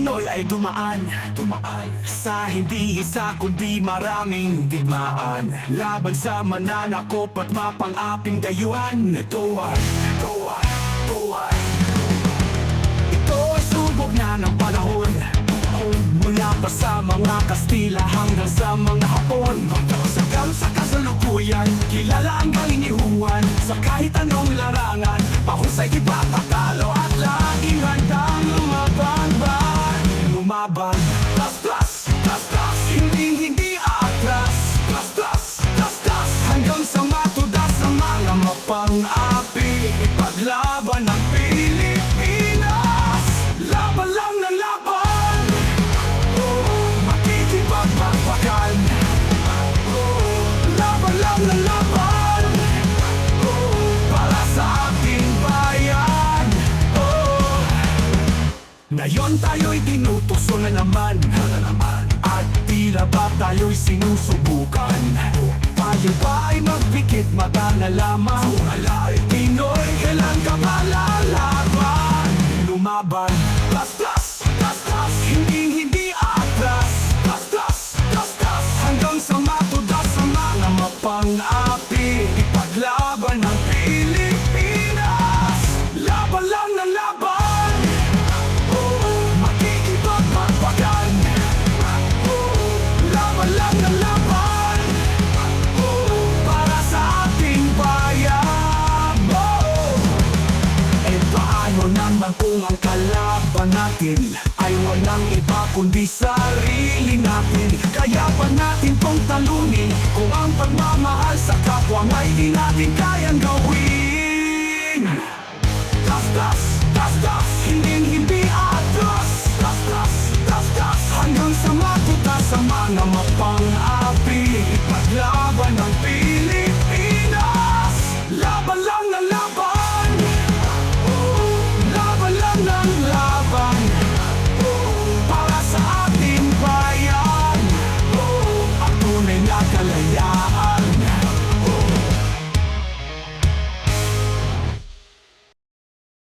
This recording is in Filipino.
Pinoy ay dumaan. Dumaan. Sa hindi isa kundi maraming digmaan. Laban sa mananakop at mapang-aping dayuhan. Ito ay, ito ay, ito ay subok na ng panahon. Mula pa sa mga Kastila hanggang sa mga Hapon. Hanggang sa kasalukuyan Kilala ang kalinihuan Sa kahit anong larangan Lumaban Plus plus plus plus. Hindi hindi aatras Plus plus plus plus. Hanggang sa matudas ang mga mapang-api. Ipaglaban ang Pilipinas. Laban lang ng laban. Makikipagpagpakan Laban lang ng laban Ngayon tayo'y tinutukso na naman. At tila ba tayo'y sinusubukan? Tayo ba ay magpikit mata na lamang? Pinoy, kailan ka malalaban Lumaban. Plus plus plus plus Hindi hindi atras. Plus plus plus plus Hanggang sa matudas sa mga mapang-api Paano naman kung ang kalaban natin? Ay walang iba kundi sarili natin. Kaya pa natin pong talunin Kung ang pagmamahal sa kapwa Ay di natin kayang gawin. Tastas, tastas, hindi hindi atras. Tastas, tastas, hanggang sa matutas Sa mga mapang